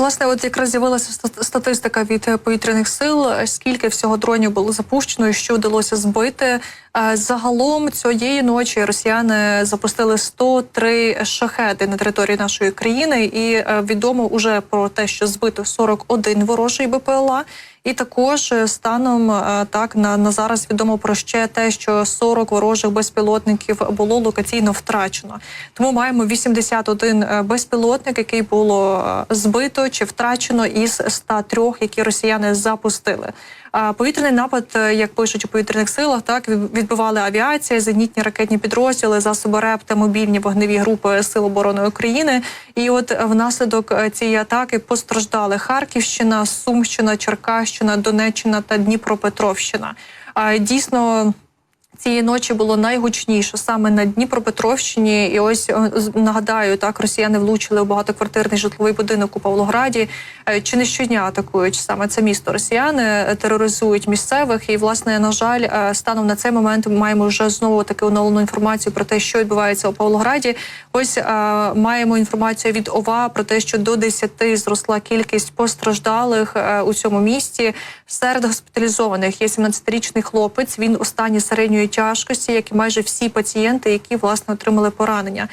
Власне, от якраз з'явилася статистика від е, повітряних сил, е, скільки всього дронів було запущено, і що вдалося збити. Е, Загалом цієї ночі росіяни запустили 103 шахеди на території нашої країни, і е, відомо уже про те, що збито 41 ворожий БПЛА. І також е, станом так на, на зараз відомо про ще те, що 40 ворожих безпілотників було локаційно втрачено. Тому маємо 81 е, безпілотник, який було збито чи втрачено із 103, які росіяни запустили. А Повітряний напад, як пишуть у повітряних силах, так відбивали авіація, зенітні ракетні підрозділи, засоби РЕП та мобільні вогневі групи Сил оборони України. І от внаслідок е, цієї атаки постраждали Харківщина, Сумщина, Черкащина, Донеччина та Дніпропетровщина. А дійсно. Цієї ночі було найгучніше саме на Дніпропетровщині. І ось е, нагадаю, так росіяни влучили у багатоквартирний житловий будинок у Павлограді. Е, Чи не щодня атакують саме це місто росіяни, е, тероризують місцевих. І власне на жаль, станом на цей момент ми маємо вже знову таки оновлену інформацію про те, що відбувається у Павлограді. Ось маємо інформацію від ОВА про те, що до 10 зросла кількість постраждалих у цьому місті. Серед госпіталізованих є 17-річний хлопець. Він у стані середньої тяжкості, як і майже всі пацієнти, які власне отримали поранення.